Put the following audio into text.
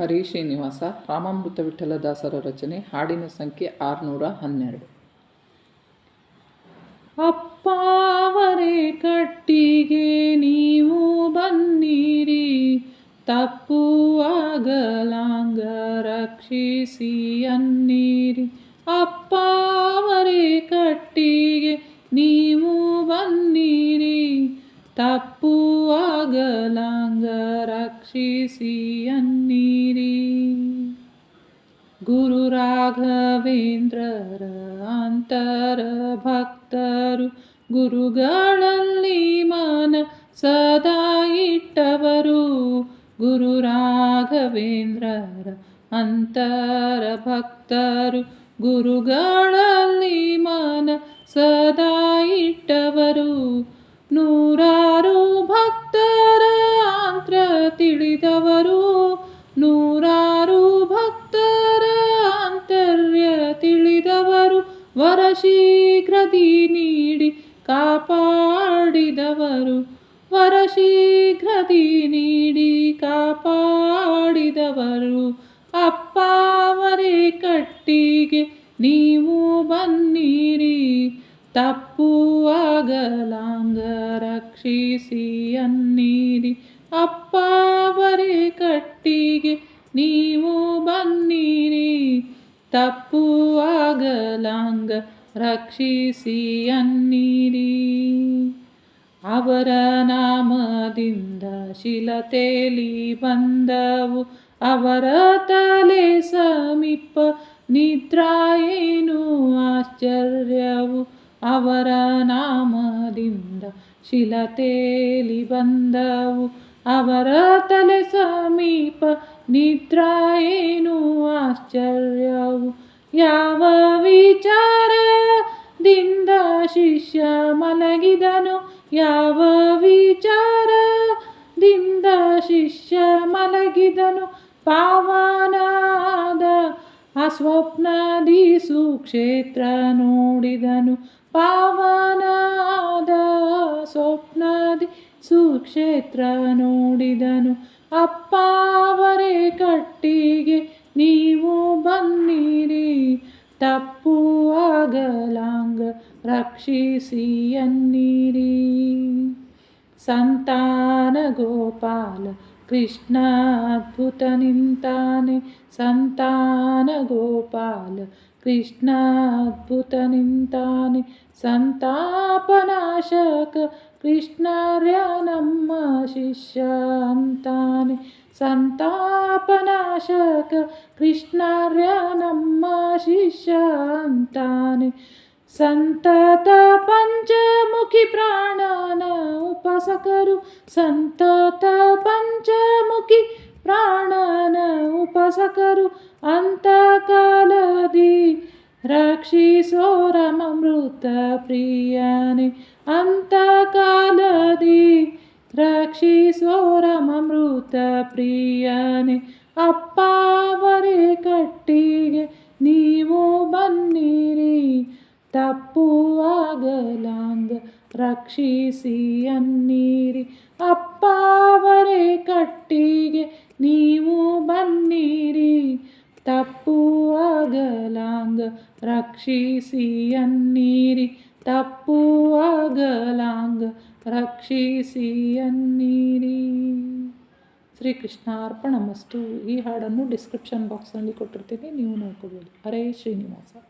ಹರಿ ಶ್ರೀನಿವಾಸ ರಾಮಾಮೃತ ವಿಠಲದಾಸರ ರಚನೆ, ಹಾಡಿನ ಸಂಖ್ಯೆ ಆರುನೂರ ಹನ್ನೆರಡು. ಅಪ್ಪಾವರೆ, ಕಟ್ಟಿಗೆ ನೀವು ಬನ್ನಿರಿ. ತಪ್ಪುವಾಗಲಾಂಗ ರಕ್ಷಿಸಿ ಅನ್ನಿರಿ. ಅಪ್ಪಾವರೆ, ಕಟ್ಟಿಗೆ ನೀವು ಬನ್ನಿರಿ. ತಪ್ಪುವಾಗಲಾಂಗ ರಕ್ಷಿಸಿ ಅನ್ನಿರಿ. ಗುರು ರಾಘವೇಂದ್ರರ ಅಂತರ ಭಕ್ತರು ಗುರುಗಳಲ್ಲಿ ಮನ ಸದಾ ಇಟ್ಟವರು. ಗುರು ರಾಘವೇಂದ್ರರ ಅಂತರ ಭಕ್ತರು ಗುರುಗಳಲ್ಲಿ ಮನ ಸದಾ ಇಟ್ಟವರು. ವರ ಶೀಘ್ರದಿ ನೀಡಿ ಕಾಪಾಡಿದವರು. ವರ ಶೀಘ್ರದಿ ನೀಡಿ ಕಾಪಾಡಿದವರು. ಅಪ್ಪಾವರೇ ಕಟ್ಟಿಗೆ ನೀವು ಬನ್ನಿರಿ. ತಪ್ಪುವಾಗಲಾಂಗ ರಕ್ಷಿಸಿ ಅನ್ನಿರಿ. ಅಪ್ಪಾವರೇ ಕಟ್ಟಿಗೆ ನೀವು ತಪ್ಪುವಾಗಲಾಂಗ ರಕ್ಷಿಸಿ ಅನ್ನಿರಿ. ಅವರ ನಾಮದಿಂದ ಶಿಲತೇಲಿ ಬಂದವು. ಅವರ ತಲೆ ಸಮೀಪ ನಿದ್ರಾ ಆಶ್ಚರ್ಯವು. ಅವರ ನಾಮದಿಂದ ಶಿಲತೇಲಿ ಬಂದವು. ಅವರ ತಲೆ ಸಮೀಪ ನಿದ್ರಾ ಆಶ್ಚರ್ಯ ಯಾವ ವಿಚಾರದಿಂದ ಶಿಷ್ಯ ಮಲಗಿದನು? ಯಾವ ವಿಚಾರದಿಂದ ಶಿಷ್ಯ ಮಲಗಿದನು? ಪಾವನಾದ ಆ ಸ್ವಪ್ನದಿ ಸುಕ್ಷೇತ್ರ ನೋಡಿದನು. ಪಾವನಾದ ಸ್ವಪ್ನದಿ ಸುಕ್ಷೇತ್ರ ನೋಡಿದನು. ಅಪ್ಪಾವರೇ ಕಟ್ಟಿಗೆ, ನೀವು ಬನ್ನಿರಿ. ತಪ್ಪುವಾಗಲಾಂಗ ರಕ್ಷಿಸಿ ಅನ್ನಿರಿ ಸಂತಾನ ಗೋಪಾಲ ಕೃಷ್ಣ ಅದ್ಭುತ ನಿಂತಾನೆ ಸಂತಾನ ಗೋಪಾಲ ಕೃಷ್ಣ ಅದ್ಭುತ ನಿಂತಾನೆ ಸಂತಾಪನಾಶಕ ಕೃಷ್ಣರ್ಯ ನಮ್ಮ ಶಿಷ್ಯ सन्तापनाशक कृष्णर्यिष्यन्तानि सन्तत पञ्चमुखि प्राणान उपसकरु। सन्तत पञ्चमुखी प्राणान उपसकरु। अन्तकालदि राक्षिसोरममृत प्रियानि अन्तकालदि ಅಂತಕಾಲದಿ ರಕ್ಷಿಸೋ ಅಮೃತ ಪ್ರಿಯನೆ, ಅಪ್ಪಾವರೇ ಕಟ್ಟಿಗೆ ನೀವು ಬನ್ನಿರಿ. ತಪ್ಪುವಾಗಲಾಂಗ ರಕ್ಷಿಸಿ ಅನ್ನಿರಿ. ಅಪ್ಪಾವರೇ ಕಟ್ಟಿಗೆ ನೀವು ಬನ್ನಿರಿ. ತಪ್ಪುವಾಗಲಾಂಗ ರಕ್ಷಿಸಿ ಅನ್ನಿರಿ. ತಪ್ಪುವಾಗಲಾಂಗ ರಕ್ಷಿಸಿ ಅನ್ನಿರಿ. ಶ್ರೀಕೃಷ್ಣ ಅರ್ಪಣ ಮಸ್ತು ಈ ಹಾಡನ್ನು ಡಿಸ್ಕ್ರಿಪ್ಷನ್ ಬಾಕ್ಸ್ನಲ್ಲಿ ಕೊಟ್ಟಿರ್ತೀನಿ. ನೀವು ನೋಡ್ಕೋಬೋದು. ಹರೇ ಶ್ರೀನಿವಾಸ.